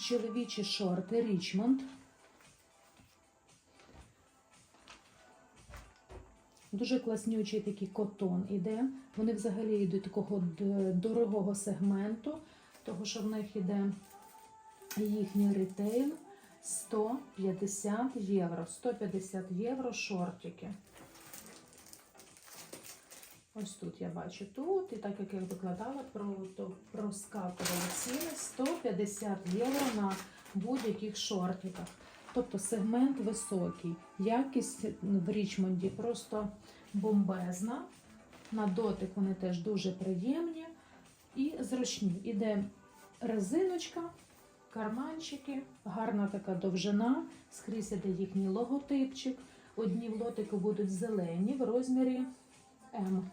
чоловічі шорти Річмонд. Дуже класнючий такий котон іде. Вони взагалі йдуть такого дорогого сегменту, того що в них іде їхній ретейл 150 євро. 150 євро шортики. Ось тут я бачу тут, і так як я викладала, то проскакувала ціни 150 євро на будь-яких шортиках. Тобто сегмент високий. Якість в Річмонді просто бомбезна. На дотик вони теж дуже приємні і зручні. Іде резиночка, карманчики, гарна така довжина, скрізь іде їхній логотипчик. Одні в лотику будуть зелені в розмірі М.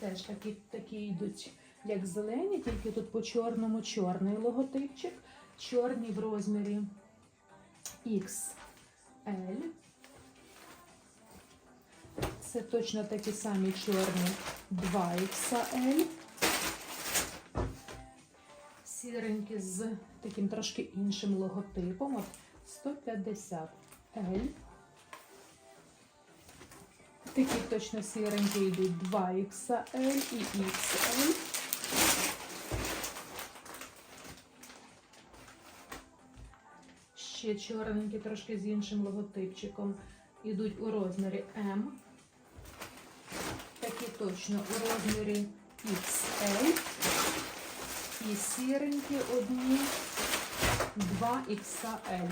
Теж такі, такі йдуть, як зелені, тільки тут по чорному чорний логотипчик, чорні в розмірі XL. Це точно такі самі чорні 2XL. Сіренькі з таким трошки іншим логотипом. От 150 L. Такі точно сіренькі йдуть 2XL і XL. Ще чорненькі, трошки з іншим логотипчиком. Йдуть у розмірі М. Такі точно у розмірі XL. І сіренькі одні 2XL.